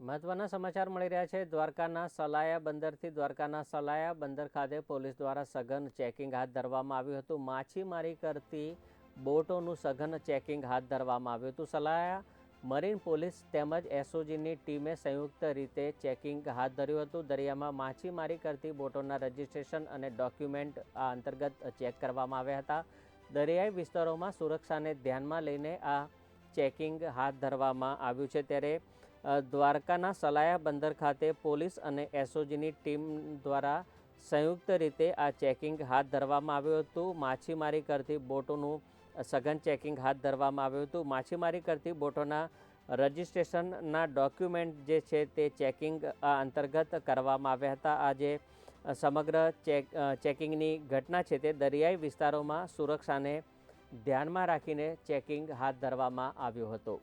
મહત્વના સમાચાર મળી રહ્યા છે. દ્વારકાના સલાયા બંદરથી દ્વારકાના સલાયા બંદર ખાતે પોલીસ દ્વારા સઘન ચેકિંગ હાથ ધરવામાં આવ્યું હતું. માછીમારી કરતી બોટોનું સઘન ચેકિંગ હાથ ધરવામાં આવ્યું હતું. સલાયા મરીન પોલીસ તેમજ એસઓજીની ટીમે સંયુક્ત રીતે ચેકિંગ હાથ ધર્યું હતું. દરિયામાં માછીમારી કરતી બોટોના રજિસ્ટ્રેશન અને ડોક્યુમેન્ટ આ અંતર્ગત ચેક કરવામાં આવ્યા હતા. દરિયાઈ વિસ્તારોમાં સુરક્ષાને ધ્યાનમાં લઈને આ ચેકિંગ હાથ ધરવામાં આવ્યું છે. ત્યારે દ્વારકાના સલાયા બંદર ખાતે પોલીસ અને એસઓજીની ટીમ દ્વારા સંયુક્ત રીતે આ ચેકિંગ હાથ ધરવામાં આવ્યું હતું. માછીમારી કરતી બોટોનું સઘન ચેકિંગ હાથ ધરવામાં આવ્યું હતું. માછીમારી કરતી બોટોના રજિસ્ટ્રેશનના ડોક્યુમેન્ટ જે છે તે ચેકિંગ આ અંતર્ગત કરવામાં આવ્યા હતા. આજે સમગ્ર ચેક ચેકિંગની ઘટના છે તે દરિયાઈ વિસ્તારોમાં સુરક્ષાને ધ્યાનમાં રાખીને ચેકિંગ હાથ ધરવામાં આવ્યું હતું.